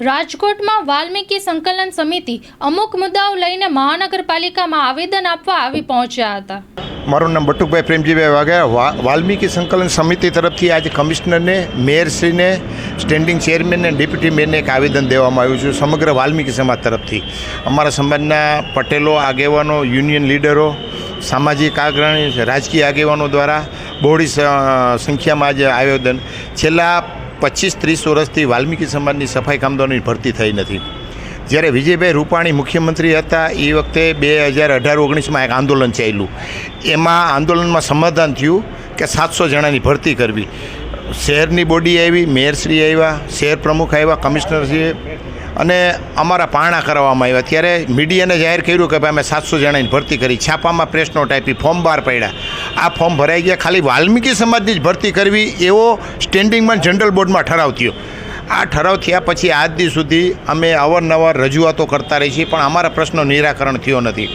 રાજકોટમાં વાલ્મીકી સંકલન સમિતિ અમુક મુદ્દાઓ લઈને મહાનગરપાલિકામાં આવેદન આપવા આવી પહોંચ્યા હતા. મારું નામ બટુકભાઈ પ્રેમજીભાઈ વાઘા. વાલ્મીકી સંકલન સમિતિ તરફથી આજે કમિશનરને, મેયરશ્રીને સ્ટેન્ડિંગ ચેરમેનને ડેપ્યુટી મેયરને એક આવેદન દેવામાં આવ્યું છે સમગ્ર વાલ્મીકી સમાજ તરફથી. અમારા સમાજના પટેલો, આગેવાનો યુનિયન લીડરો સામાજિક આગ્રણી રાજકીય આગેવાનો દ્વારા બહોળી સંખ્યામાં આજે આવેદન. છેલ્લા પચીસ ત્રીસ વર્ષથી વાલ્મીકી સમાજની સફાઈ કામદારોની ભરતી થઈ નથી. જ્યારે વિજયભાઈ રૂપાણી મુખ્યમંત્રી હતા, એ વખતે બે હજાર અઢાર ઓગણીસમાં એક આંદોલન ચાલ્યું. એમાં આંદોલનમાં સમાધાન થયું કે સાતસો જણાની ભરતી કરવી. શહેરની બોડી આવી, મેયરશ્રી આવ્યા, શહેર પ્રમુખ આવ્યા કમિશનરશ્રી અને અમારા પારણા કરવામાં આવ્યા. ત્યારે મીડિયાને જાહેર કર્યું કે ભાઈ અમે સાતસો જણાની ભરતી કરી. છાપામાં પ્રેસ નોટ ફોર્મ બહાર પડ્યા. આ ફોર્મ ભરાઈ ગયા. ખાલી વાલ્મીકી સમાજની જ ભરતી કરવી એવો સ્ટેન્ડિંગમાં જનરલ બોર્ડમાં ઠરાવ થયો. આ ઠરાવ થયા પછી આજ દી સુધી અમે અવારનવાર રજૂઆતો કરતા રહી છીએ, પણ અમારા પ્રશ્નો નિરાકરણ થયો નથી.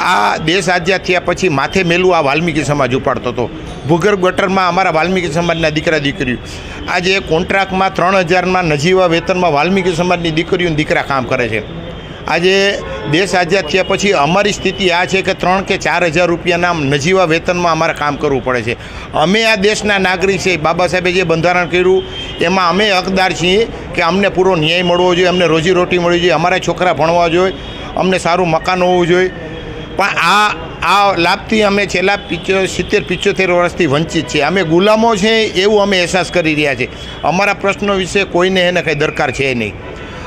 આ દેશ આઝાદ થયા પછી માથે મેલું આ વાલ્મીકી સમાજ ઉપાડતો હતો. ભૂગર્ભ ગટરમાં અમારા વાલ્મીકી સમાજના દીકરા દીકરીઓ. આજે કોન્ટ્રાક્ટમાં ત્રણ હજારમાં નજીવા વેતનમાં વાલ્મીકી સમાજની દીકરીઓ દીકરા કામ કરે છે. આજે દેશ આઝાદ થયા પછી અમારી સ્થિતિ આ છે કે ત્રણ કે ચાર હજાર રૂપિયાના નજીવા વેતનમાં અમારે કામ કરવું પડે છે. અમે આ દેશના નાગરિક છે બાબા સાહેબે જે બંધારણ કર્યું, એમાં અમે હકદાર છીએ કે અમને પૂરો ન્યાય મળવો જોઈએ, અમને રોજીરોટી મળવી જોઈએ, અમારા છોકરા ભણવા જોઈએ, અમને સારું મકાન હોવું જોઈએ. પણ આ આ લાભથી અમે છેલ્લા પિચો સિત્તેર, પિચોતેર વર્ષથી વંચિત છીએ. અમે ગુલામો છે એવું અમે અહેસાસ કરી રહ્યા છીએ. અમારા પ્રશ્નો વિશે કોઈને એને કંઈ દરકાર છે નહીં.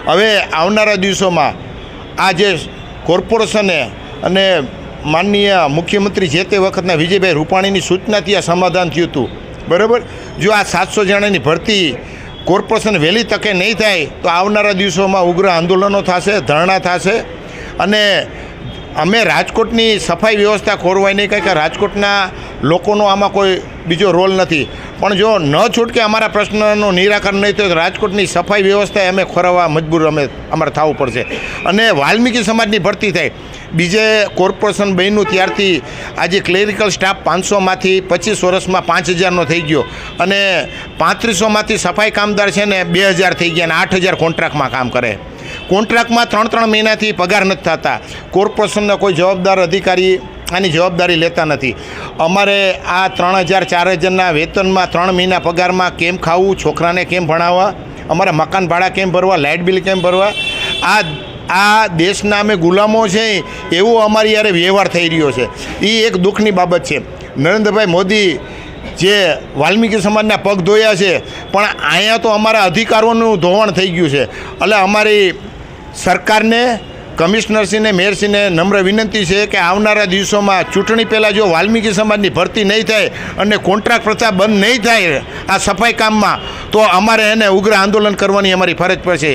હવે આવનારા દિવસોમાં આ જે કોર્પોરેશને અને માનનીય મુખ્યમંત્રી જે તે વખતના વિજયભાઈ રૂપાણીની સૂચનાથી આ સમાધાન થયું હતું. બરાબર? જો આ સાતસો જણાની ભરતી કોર્પોરેશન વહેલી તકે નહીં થાય, તો આવનારા દિવસોમાં ઉગ્ર આંદોલનો થશે, ધરણા થશે અને અમે રાજકોટની સફાઈ વ્યવસ્થા ખોરવાય નહીં, કારણ કે રાજકોટના લોકોનો આમાં કોઈ બીજો રોલ નથી. પણ જો ન છૂટકે અમારા પ્રશ્નનું નિરાકરણ નહીં તો રાજકોટની સફાઈ વ્યવસ્થા અમે ખોરવવા મજબૂર અમે અમારે થવું પડશે. અને વાલ્મીકી સમાજની ભરતી થાય. બીજે કોર્પોરેશન બન્યું ત્યારથી આજે ક્લેરિકલ સ્ટાફ પાંચસોમાંથી પચીસ વર્ષમાં પાંચ હજારનો થઈ ગયો. અને પાંત્રીસોમાંથી સફાઈ કામદાર છે ને બે હજાર થઈ ગયા અને આઠ હજાર કોન્ટ્રાક્ટમાં કામ કરે. કોન્ટ્રાક્ટમાં ત્રણ ત્રણ મહિનાથી પગાર નથી થતા. કોર્પોરેશનના કોઈ જવાબદાર અધિકારી આની જવાબદારી લેતા નથી. અમારે આ ત્રણ હજાર ચાર હજારના વેતનમાં ત્રણ મહિના પગારમાં કેમ ખાવું, છોકરાને કેમ ભણાવવા, અમારા મકાન ભાડા કેમ ભરવા, લાઇટ બિલ કેમ ભરવા? આ આ દેશના અમે ગુલામો છે, એવો અમારી યારે વ્યવહાર થઈ રહ્યો છે. એ એક દુઃખની બાબત છે. નરેન્દ્રભાઈ મોદી જે વાલ્મીકી સમાજના પગ ધોયા છે, પણ અહીંયા તો અમારા અધિકારોનું ધોવાણ થઈ ગયું છે. એટલે અમારી સરકારને, કમિશનરશ્રીને, મેયરશ્રીને નમ્ર વિનંતી છે કે આવનારા દિવસોમાં ચૂંટણી પહેલાં જો વાલ્મીકી સમાજની ભરતી નહીં થાય અને કોન્ટ્રાક્ટ પ્રથા બંધ નહીં થાય આ સફાઈ કામમાં, તો અમારે એને ઉગ્ર આંદોલન કરવાની અમારી ફરજ પડશે.